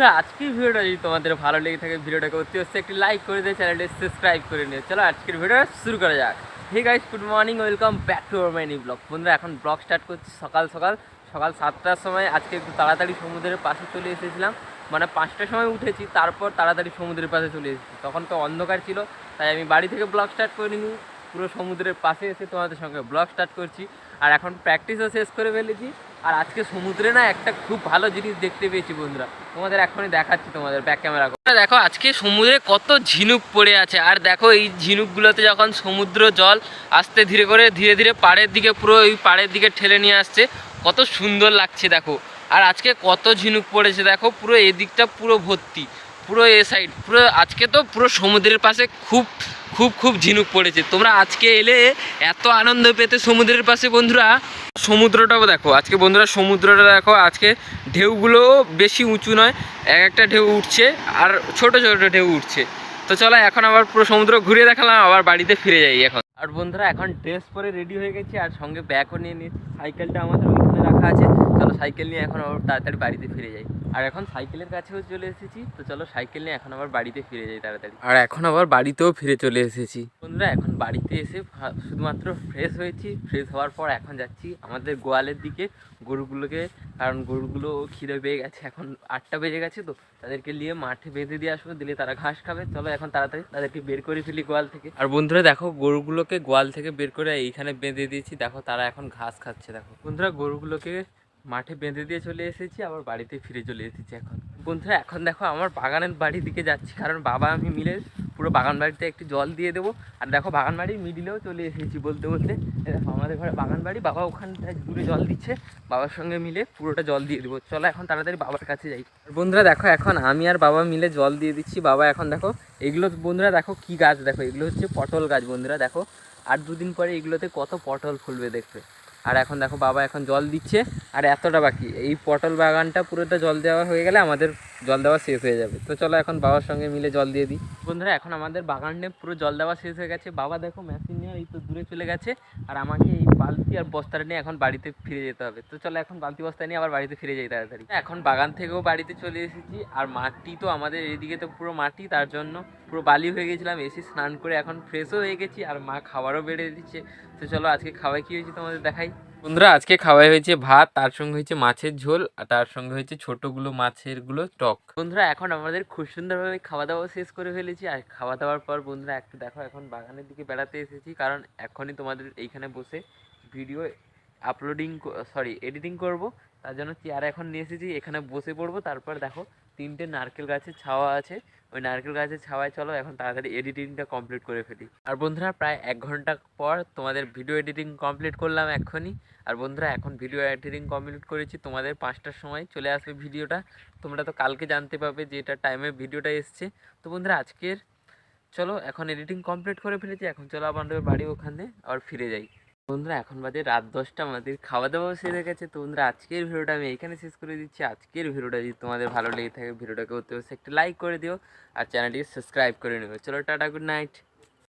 বন্ধুরা, আজকের ভিডিওটা যদি তোমাদের ভালো লেগে থাকে, ভিডিওটাকে অতি অবশ্যই একটি লাইক করে দিয়ে চ্যানেলটি সাবস্ক্রাইব করে নিও। চলো আজকের ভিডিওটা শুরু করা যাক। Hey guys good morning welcome back to our মাইনি blog বন্ধুরা, এখন ব্লগ স্টার্ট করছি সকাল সকাল। সকাল সাতটার সময় আজকে একটু তাড়াতাড়ি সমুদ্রের পাশে চলে এসেছিলাম। মানে পাঁচটার সময় উঠেছি, তারপর তাড়াতাড়ি সমুদ্রের পাশে চলে এসেছি। তখন তো অন্ধকার ছিল, তাই আমি বাড়ি থেকে ব্লগ স্টার্ট করে নিই পুরো সমুদ্রের পাশে এসে তোমাদের সঙ্গে ব্লগ স্টার্ট করছি। আর এখন প্র্যাকটিসও শেষ করে ফেলেছি। আর আজকে সমুদ্রে না একটা খুব ভালো জিনিস দেখতে পেয়েছি বন্ধুরা। তোমাদের এখনই দেখাচ্ছি তোমাদের ব্যাক ক্যামেরা দেখো, আজকে সমুদ্রে কত ঝিনুক পড়ে আছে। আর দেখো, এই ঝিনুকগুলোতে যখন সমুদ্র জল আস্তে ধীরে করে, ধীরে ধীরে পাড়ের দিকে, পুরো এই পাড়ের দিকে ঠেলে নিয়ে আসছে, কত সুন্দর লাগছে, দেখো। আর আজকে কত ঝিনুক পড়েছে, দেখো, পুরো এদিকটা পুরো ভর্তি, পুরো এ সাইড পুরো আজকে তো পুরো সমুদ্রের পাশে খুব খুব খুব ঝিনুক পড়েছে। তোমরা আজকে এলে এত আনন্দ পেতে সমুদ্রের পাশে, বন্ধুরা। সমুদ্রটাও দেখো, আজকে বন্ধুরা সমুদ্রটা দেখো, আজকে ঢেউগুলো বেশি উঁচু নয়, এক একটা ঢেউ উঠছে, আর ছোট ছোট ঢেউ উঠছে। তো চলো, এখন আবার পুরো সমুদ্র ঘুরে দেখালাম, আবার বাড়িতে ফিরে যাই এখন। আর বন্ধুরা এখন ড্রেস পরে রেডি হয়ে গেছি আর সঙ্গে ব্যাগও নিয়ে নিয়েছি। সাইকেলটা আমাদের ওইখানে রাখা আছে। চলো সাইকেল নিয়ে এখন আবার তাড়াতাড়ি বাড়িতে ফিরে যাই। আর এখন সাইকেলের কাছেও চলে এসেছি তো চলো সাইকেল নিয়ে এখন আবার বাড়িতে ফিরে যাই তাড়াতাড়ি। আর এখন আবার বাড়িতেও ফিরে চলে এসেছি। বন্ধুরা এখন বাড়িতে এসে শুধুমাত্র ফ্রেশ হয়েছি। ফ্রেশ হওয়ার পর এখন যাচ্ছি আমাদের গোয়ালের দিকে গরুগুলোকে কারণ গরুগুলো খিদে পেয়ে গেছে। এখন আটটা বেজে গেছে তো তাদেরকে নিয়ে মাঠে বেঁধে দিয়ে আসব দিলে তারা ঘাস খাবে। চলো এখন তাড়াতাড়ি তাদেরকে বের করে ফেলি গোয়াল থেকে। আর বন্ধুরা দেখো গরুগুলোকে গোয়াল থেকে বের করে এইখানে বেঁধে দিয়েছি। দেখো, তারা এখন ঘাস খাচ্ছে, দেখো। বন্ধুরা, গরুগুলোকে মাঠে বেঁধে দিয়ে চলে এসেছি, আবার বাড়িতে ফিরে চলে এসেছি এখন। বন্ধুরা, এখন দেখো, আমার বাগানের বাড়ির দিকে যাচ্ছি, কারণ বাবা আমি মিলে পুরো বাগান বাড়িতে একটু জল দিয়ে দেবো। আর দেখো বাগান বাড়ির মিডিলেও চলে এসেছি বলতে বলতে। দেখো আমাদের ঘরে বাগান বাড়ি, বাবা ওখানটায় দূরে জল দিচ্ছে, বাবার সঙ্গে মিলে পুরোটা জল দিয়ে দেবো। চলো এখন তাড়াতাড়ি বাবার কাছে যাই। বন্ধুরা দেখো, এখন আমি আর বাবা মিলে জল দিয়ে দিচ্ছি। বাবা এখন দেখো, এগুলো বন্ধুরা দেখো কি গাছ, দেখো এগুলো হচ্ছে পটল গাছ বন্ধুরা, দেখো। আর দুদিন পরে এগুলোতে কত পটল ফুলবে দেখবে আর এখন দেখো বাবা এখন জল দিচ্ছে। আর এতটা বাকি, এই পটল বাগানটা পুরোটা জল দেওয়া হয়ে গেলে আমাদের জল দেওয়া শেষ হয়ে যাবে। তো চলো এখন বাবার সঙ্গে মিলে জল দিয়ে দিই। বন্ধুরা, এখন আমাদের বাগানে পুরো জল দেওয়া শেষ হয়ে গেছে। বাবা দেখো মেশিন নিয়ে এই তো দূরে চলে গেছে। আর আমাকে এই বালতি আর বস্তাটা নিয়ে এখন বাড়িতে ফিরে যেতে হবে। তো চলো এখন বালতি বস্তা নিয়ে আবার বাড়িতে ফিরে যাই তাড়াতাড়ি। এখন বাগান থেকেও বাড়িতে চলে এসেছি। আর মাটি তো আমাদের এইদিকে তো পুরো মাটি, তার জন্য পুরো বালি হয়ে গেছিলাম। এসে স্নান করে এখন ফ্রেশও হয়ে গেছি। আর মা খাবারও বেড়ে দিচ্ছে। তো চলো আজকে খাওয়াই কী হয়েছে তোমাদের দেখাই। বন্ধুরা, আজকে খাওয়াই হয়েছে ভাত, তার সঙ্গে হয়েছে মাছের ঝোল, আর তার সঙ্গে হয়েছে ছোটোগুলো মাছেরগুলো টক। বন্ধুরা, এখন আমাদের খুব সুন্দরভাবে খাওয়া দাওয়া শেষ করে ফেলেছি, আর খাওয়া দাওয়ার পর বন্ধুরা, একটু দেখো, এখন বাগানের দিকে বেড়াতে এসেছি, কারণ এখনই তোমাদের এইখানে বসে ভিডিও আপলোডিং সরি এডিটিং করব, তার জন্য চেয়ার এখন নিয়ে এসেছি, এখানে বসে পড়ব, তারপর দেখো তিনটে নারকেল গাছের ছাওয়া আছে, ওই নারকেল গাছের ছাওয়ায় চলো, এখন তাড়াতাড়ি এডিটিংটা কমপ্লিট করে ফেলি। আর বন্ধুরা, প্রায় এক ঘণ্টা পর তোমাদের ভিডিও এডিটিং কমপ্লিট করলাম এখনই আর বন্ধুরা, এখন ভিডিও এডিটিং কমপ্লিট করেছি, তোমাদের পাঁচটার সময় চলে আসবে ভিডিওটা তোমরা তো কালকে জানতে পারবে যে এটা টাইমে ভিডিওটা এসছে। তো বন্ধুরা, আজকের, চলো, এখন এডিটিং কমপ্লিট করে ফেলেছি, এখন চলো আমাদের বাড়ি ওখানে, আবার ফিরে যাই। বন্ধুরা, এখন বাদে রাত দশটা, আমাদের খাওয়া দাওয়া সেরে গেছে। তো বন্ধুরা, আজকের ভিডিওটা আমি এখানে শেষ করে দিচ্ছি। আজকের ভিডিওটা যদি তোমাদের ভালো লেগে থাকে, ভিডিওটাকে অতি একটা লাইক করে দিও আর চ্যানেলটিকে সাবস্ক্রাইব করে নিও। চলো, টাটা গুড নাইট